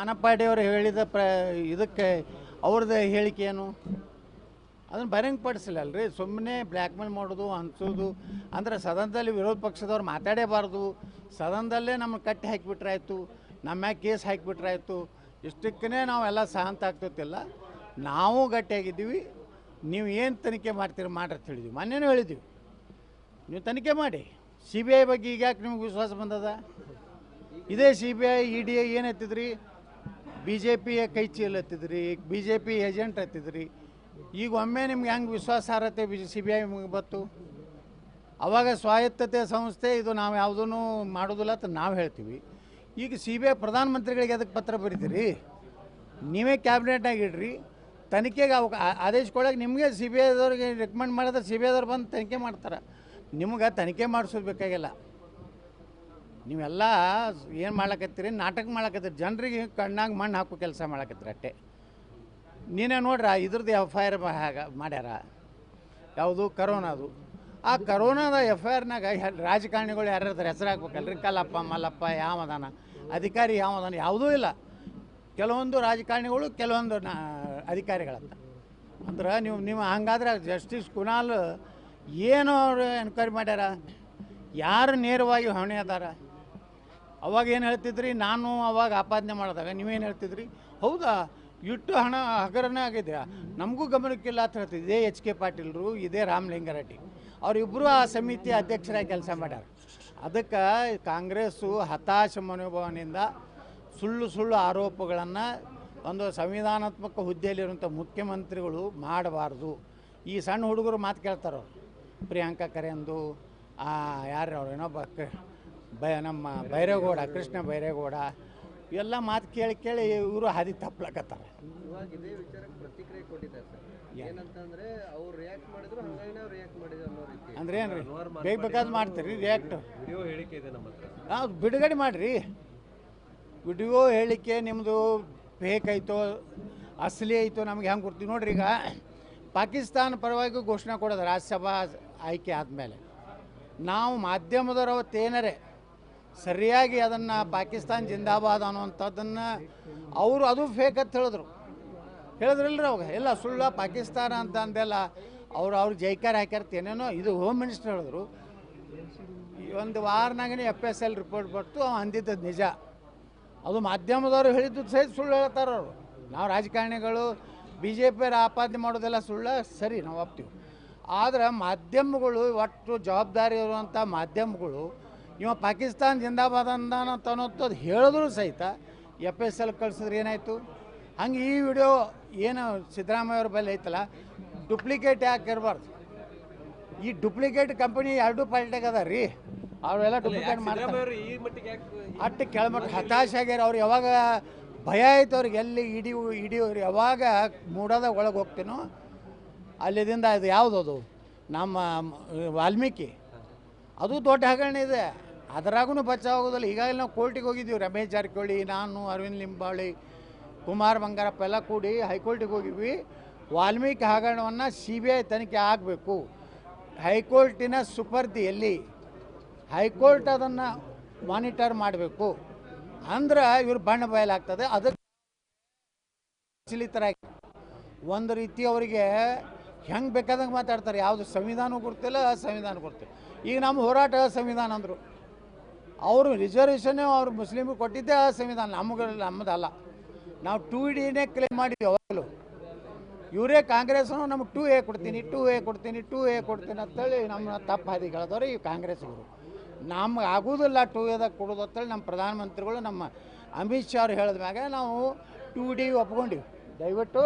ಮಾನಪಾಡಿಯವರು ಹೇಳಿದ ಪ್ರ ಇದಕ್ಕೆ ಅವ್ರದ್ದು ಹೇಳಿಕೆ ಏನು? ಅದನ್ನು ಬಹಿರಂಗಪಡಿಸಿಲ್ಲ ಅಲ್ರಿ ಸುಮ್ಮನೆ ಬ್ಲ್ಯಾಕ್ ಮೇಲ್ ಮಾಡೋದು, ಹಂಚೋದು. ಅಂದರೆ ಸದನದಲ್ಲಿ ವಿರೋಧ ಪಕ್ಷದವ್ರು ಮಾತಾಡೇಬಾರ್ದು. ಸದನದಲ್ಲೇ ನಮ್ಮನ್ನು ಕಟ್ಟಿ ಹಾಕಿಬಿಟ್ರಾಯ್ತು. ನಮ್ಮ ಮ್ಯಾಗ ಕೇಸ್ ಹಾಕಿಬಿಟ್ರಾಯ್ತು. ಇಷ್ಟಕ್ಕೇ ನಾವೆಲ್ಲ ಸಹಂತ ಆಗ್ತಿಲ್ಲ ನಾವು ಗಟ್ಟಿಯಾಗಿದ್ದೀವಿ. ನೀವು ಏನು ತನಿಖೆ ಮಾಡ್ತೀರಿ ಮಾಡ್ರಿ ಅಂತ ಹೇಳಿದ್ವಿ. ಮೊನ್ನೆನೂ ಹೇಳಿದ್ದೀವಿ ನೀವು ತನಿಖೆ ಮಾಡಿ. ಸಿ ಬಿ ಐ ಬಗ್ಗೆ ಈಗ ಯಾಕೆ ನಿಮ್ಗೆ ವಿಶ್ವಾಸ ಬಂದದ? ಇದೇ C B I, E D I ಏನು ಬಿ ಜೆ ಪಿಯ ಕೈ ಚೀಲ ಹತ್ತಿದ್ರಿ ಬಿ ಜೆ ಪಿ ಏಜೆಂಟ್ ಹತ್ತಿದ್ರಿ, ಈಗ ಒಮ್ಮೆ ನಿಮ್ಗೆ ಹೆಂಗೆ ವಿಶ್ವಾಸಾರ್ಹತೆ ಬಿ ಸಿ ಬಿ ಐ ಬತ್ತು ಅವಾಗ ಸ್ವಾಯತ್ತತೆ ಸಂಸ್ಥೆ ಇದು ನಾವು ಯಾವುದೂ ಮಾಡೋದಿಲ್ಲ ಅಂತ ನಾವು ಹೇಳ್ತೀವಿ. ಈಗ ಸಿ ಬಿ ಐ ಪ್ರಧಾನಮಂತ್ರಿಗಳಿಗೆ ಅದಕ್ಕೆ ಪತ್ರ ಬರೀತೀರಿ? ನೀವೇ ಕ್ಯಾಬಿನೆಟ್ನಾಗ ಇಡ್ರಿ, ತನಿಖೆಗೆ ಅವ ಆದೇಶ ಕೊಡೋಕೆ ನಿಮಗೆ ಸಿ ಬಿ ಐದವ್ರಿಗೆ ರೆಕಮೆಂಡ್ ಮಾಡಿದ್ರೆ ಸಿ ಬಿ ಐದವ್ರು ಬಂದು ತನಿಖೆ ಮಾಡ್ತಾರೆ. ನಿಮ್ಗೆ ತನಿಖೆ ಮಾಡಿಸೋದು ಬೇಕಾಗಿಲ್ಲ. ನೀವೆಲ್ಲ ಏನು ಮಾಡ್ಲಕತ್ತೀರಿ ನಾಟಕ ಮಾಡ್ಲಕತ್ತೀರಿ ಜನರಿಗೆ ಕಣ್ಣಾಗ ಮಣ್ಣು ಹಾಕೋ ಕೆಲಸ ಮಾಡ್ಲಕತ್ತೀರಿ ಅಟ್ಟೆ. ನೀನೇ ನೋಡ್ರ, ಇದ್ರದ್ದು ಎಫ್ ಐ ಆರ್ ಮಾಡ್ಯಾರ. ಯಾವುದು? ಕರೋನಾದು. ಆ ಕರೋನಾದ ಎಫ್ ಐ ಆರ್ನಾಗ ರಾಜಕಾರಣಿಗಳು ಯಾರ್ಯಾರ ಹೆಸರು ಹಾಕ್ಬೇಕಲ್ರಿ? ಕಲ್ಲಪ್ಪ, ಮಲ್ಲಪ್ಪ ಯಾವದಾನ ಅಧಿಕಾರಿ ಯಾವದಾನ ಯಾವುದೂ ಇಲ್ಲ. ಕೆಲವೊಂದು ರಾಜಕಾರಣಿಗಳು, ಕೆಲವೊಂದು ಅಧಿಕಾರಿಗಳಂತ. ಅಂದ್ರೆ ನೀವು ನೀವು ಹಂಗಾದ್ರೆ ಜಸ್ಟಿಸ್ ಕುನಾಲ್ ಏನು ಅವರು ಎನ್ಕ್ವೈರಿ ಮಾಡ್ಯಾರ. ಯಾರು ನೇರವಾಗಿ ಹೊಣೆ ಅದಾರ? ಅವಾಗ ಏನು ಹೇಳ್ತಿದ್ರಿ? ನಾನು ಅವಾಗ ಆಪಾದನೆ ಮಾಡಿದಾಗ ನೀವೇನು ಹೇಳ್ತಿದ್ರಿ? ಹೌದಾ? ಇಟ್ಟು ಹಣ ಹಗರಣೆ ಆಗಿದೆ. ನಮಗೂ ಗಮನಕ್ಕಿಲ್ಲ ಅಂತ ಹೇಳ್ತಿದ್ದೆ ಇದೇ ಎಚ್ ಕೆ ಪಾಟೀಲ್ರು, ಇದೇ ರಾಮಲಿಂಗಾರೆಡ್ಡಿ ಅವರಿಬ್ಬರು ಆ ಸಮಿತಿ ಅಧ್ಯಕ್ಷರಾಗಿ ಕೆಲಸ ಮಾಡ್ಯಾರ. ಅದಕ್ಕೆ ಕಾಂಗ್ರೆಸ್ಸು ಹತಾಶ ಮನೋಭಾವನೆಯಿಂದ ಸುಳ್ಳು ಸುಳ್ಳು ಆರೋಪಗಳನ್ನು ಒಂದು ಸಂವಿಧಾನಾತ್ಮಕ ಹುದ್ದೆಯಲ್ಲಿರುವಂಥ ಮುಖ್ಯಮಂತ್ರಿಗಳು ಮಾಡಬಾರ್ದು. ಈ ಸಣ್ಣ ಹುಡುಗರು ಮಾತು ಕೇಳ್ತಾರೋ ಪ್ರಿಯಾಂಕಾ ಕರೆಂದು ಯಾರು ಅವ್ರು? ಏನೋ ಕ- ಬ ನಮ್ಮ ಬೈರೇಗೌಡ ಕೃಷ್ಣ ಬೈರೇಗೌಡ ಇವೆಲ್ಲ ಮಾತು ಕೇಳಿ ಕೇಳಿ ಇವರು ಹಾದಿ ತಪ್ಪಲಕತ್ತಾರೆ ಇವಾಗ ಇದೇ ವಿಚಾರಕ್ಕೆ ಪ್ರತಿಕ್ರಿಯೆ ಕೊಟ್ಟಿದ್ದಾರೆ ಸರ್. ಏನಂತಂದ್ರೆ ಅವ್ರು ರಿಯಾಕ್ಟ್ ಮಾಡಿದ್ರು ಹಂಗಾಗಿ ನಾವು ರಿಯಾಕ್ಟ್ ಮಾಡಿದ್ರು ಅನ್ನೋ ರೀತಿ. ಅಂದ್ರೆ ಏನ್ರಿ ಬೇಕಾದ್ ಮಾಡ್ತೀರಿ ರಿಯಾಕ್ಟ್ ವಿಡಿಯೋ ಹೇಳಿಕೆ ಇದೆ ನಮ್ಮ ಹತ್ರ. ನಾವು ಬಿಡುಗಡೆ ಮಾಡಿರಿ. ವಿಡಿಯೋ ಹೇಳಿಕೆ ನಿಮ್ಮದು ಫೇಕ್ ಐತೋ ಅಸಲಿ ಐತೋ ನಮ್ಗೆ ಹೆಂಗೆ ಕೊಡ್ತೀವಿ ನೋಡ್ರಿ ಈಗ ಪಾಕಿಸ್ತಾನ ಪರವಾಗಿ ಘೋಷಣೆ ಕೊಡೋದು ರಾಜ್ಯಸಭಾ ಆಯ್ಕೆ ಆದಮೇಲೆ. ನಾವು ಮಾಧ್ಯಮದವರ ಅವತ್ತೇನರೇ ಸರಿಯಾಗಿ ಅದನ್ನು ಪಾಕಿಸ್ತಾನ ಜಿಂದಾಬಾದ್ ಅನ್ನುವಂಥದ್ದನ್ನು ಅವರು ಅದು ಫೇಕ್ ಅಂತ ಹೇಳಿದ್ರು. ಹೇಳಿದ್ರಲ್ರಿ ಅವಾಗ ಎಲ್ಲ ಸುಳ್ಳ ಪಾಕಿಸ್ತಾನ ಅಂತ ಅಂದೆಲ್ಲ ಅವ್ರು ಅವ್ರು ಜೈಕಾರ ಹಾಕ್ಯಾರ್ತೇನೇನೋ ಇದು ಹೋಮ್ ಮಿನಿಸ್ಟರ್ ಹೇಳಿದ್ರು. ಈ ಒಂದು ವಾರನಾಗನೇ ಎಫ್ ಎಸ್ ಎಲ್ ರಿಪೋರ್ಟ್ ಬರ್ತು ಅವ್ನು ಅಂದಿದ್ದು ನಿಜ. ಅದು ಮಾಧ್ಯಮದವರು ಹೇಳಿದ್ದು ಸಹಿತ ಸುಳ್ಳು ಹೇಳ್ತಾರೆ ಅವರು. ನಾವು ರಾಜಕಾರಣಿಗಳು ಬಿ ಜೆ ಪಿಯರ ಆಪಾದನೆ ಮಾಡೋದೆಲ್ಲ ಸುಳ್ಳ, ಸರಿ, ನಾವು ಒಪ್ತೀವಿ. ಆದರೆ ಮಾಧ್ಯಮಗಳು, ಒಟ್ಟು ಜವಾಬ್ದಾರಿ ಇರುವಂಥ ಮಾಧ್ಯಮಗಳು ಇವ ಪಾಕಿಸ್ತಾನ ಜಿಂದಾಬಾದ್ ಅಂದಾನ ಅನ್ನೋದು ಹೇಳಿದ್ರು ಸಹಿತ ಎಫ್ ಎಸ್ ಎಲ್ ಕಳ್ಸಿದ್ರೆ ಏನಾಯಿತು? ಹಂಗೆ ಈ ವಿಡಿಯೋ ಏನು ಸಿದ್ದರಾಮಯ್ಯವ್ರ ಬಳಿ ಐತಲ್ಲ ಡುಪ್ಲಿಕೇಟ್ ಯಾಕೆ ಇರಬಾರ್ದು? ಈ ಡುಪ್ಲಿಕೇಟ್ ಕಂಪನಿ ಎರಡು ಪಾರ್ಟಿಯಾಗ ಅದ ರೀ ಅವರೆಲ್ಲ ಡುಪ್ಲಿಕೇಟ್ ಮಾಡ್ತಾರೆ. ಅಟ್ಟು ಕೆಳಮಟ್ಟ ಹತಾಶ ಆಗ್ಯಾರ ಅವ್ರು ಯಾವಾಗ ಭಯ ಆಯ್ತು ಅವ್ರಿಗೆ ಎಲ್ಲಿ ಇಡಿ ಇಡಿ ಅವ್ರು ಯಾವಾಗ ಮೂಡದ ಒಳಗೆ ಹೋಗ್ತೀನೋ ಅಲ್ಲಿದಿಂದ ಅದು ಯಾವುದದು? ನಮ್ಮ ವಾಲ್ಮೀಕಿ. ಅದು ದೊಡ್ಡ ಹಗರಣ ಇದೆ. ಅದರಾಗೂ ಬಚಾವಾಗೋದಿಲ್ಲ. ಈಗಾಗಲೇ ನಾವು ಕೋರ್ಟಿಗೆ ಹೋಗಿದ್ದೀವಿ. ರಮೇಶ್ ಜಾರಕಿಹೊಳಿ, ನಾನು, ಅರವಿಂದ್ ಲಿಂಬಾವಳಿ ಕುಮಾರ್ ಬಂಗಾರಪ್ಪ ಎಲ್ಲ ಕೂಡಿ ಹೈಕೋರ್ಟಿಗೆ ಹೋಗಿದ್ವಿ. ವಾಲ್ಮೀಕಿ ಹಗರಣವನ್ನು ಸಿ ಬಿ ಐ ತನಿಖೆ ಆಗಬೇಕು. ಹೈಕೋರ್ಟಿನ ಸುಪರ್ದಿಯಲ್ಲಿ ಹೈಕೋರ್ಟ್ ಅದನ್ನು ಮಾನಿಟರ್ ಮಾಡಬೇಕು. ಅಂದ್ರೆ ಇವರು ಬಣ್ಣ ಬಯಲಾಗ್ತದೆ. ಅದಕ್ಕೆ ಒಂದು ರೀತಿ ಅವರಿಗೆ ಹೆಂಗೆ ಬೇಕಾದಂಗೆ ಮಾತಾಡ್ತಾರೆ. ಯಾವುದು ಸಂವಿಧಾನ ಗೊತ್ತಿಲ್ಲ ಸಂವಿಧಾನ ಗೊತ್ತಿಲ್ಲ ಈಗ ನಮ್ಮ ಹೋರಾಟ ಸಂವಿಧಾನ ಅಂದರು. ಅವರು ರಿಸರ್ವೇಷನ್ನೇ ಅವರು ಮುಸ್ಲಿಮ್ಗೆ ಕೊಟ್ಟಿದ್ದೇ ಆ ಸಂವಿಧಾನ ನಮಗೆ ನಮ್ಮದಲ್ಲ. ನಾವು ಟೂ ಡಿನೇ ಕ್ಲೇಮ್ ಮಾಡಿದ್ವಿ ಅವಾಗಲೂ ಇವರೇ ಕಾಂಗ್ರೆಸ್ನು ನಮಗೆ ಟೂ ಎ ಕೊಡ್ತೀನಿ ಟೂ ಎ ಕೊಡ್ತೀನಿ ಟೂ ಎ ಕೊಡ್ತೀನಿ ಅಂತೇಳಿ ನಮ್ಮ ತಪ್ಪು ಹಾದಿಗಳದವ್ರು ಈ ಕಾಂಗ್ರೆಸ್ಗಳು ನಮ್ಗೆ ಆಗೋದಿಲ್ಲ ಟೂ ಎದಾಗ ಕೊಡೋದು ಅಂತೇಳಿ ನಮ್ಮ ಪ್ರಧಾನಮಂತ್ರಿಗಳು ನಮ್ಮ ಅಮಿತ್ ಶಾ ಅವ್ರು ಹೇಳಿದ ಮ್ಯಾಗ ನಾವು ಟೂ ಡಿ ಒಪ್ಕೊಂಡಿವಿ. ದಯವಿಟ್ಟು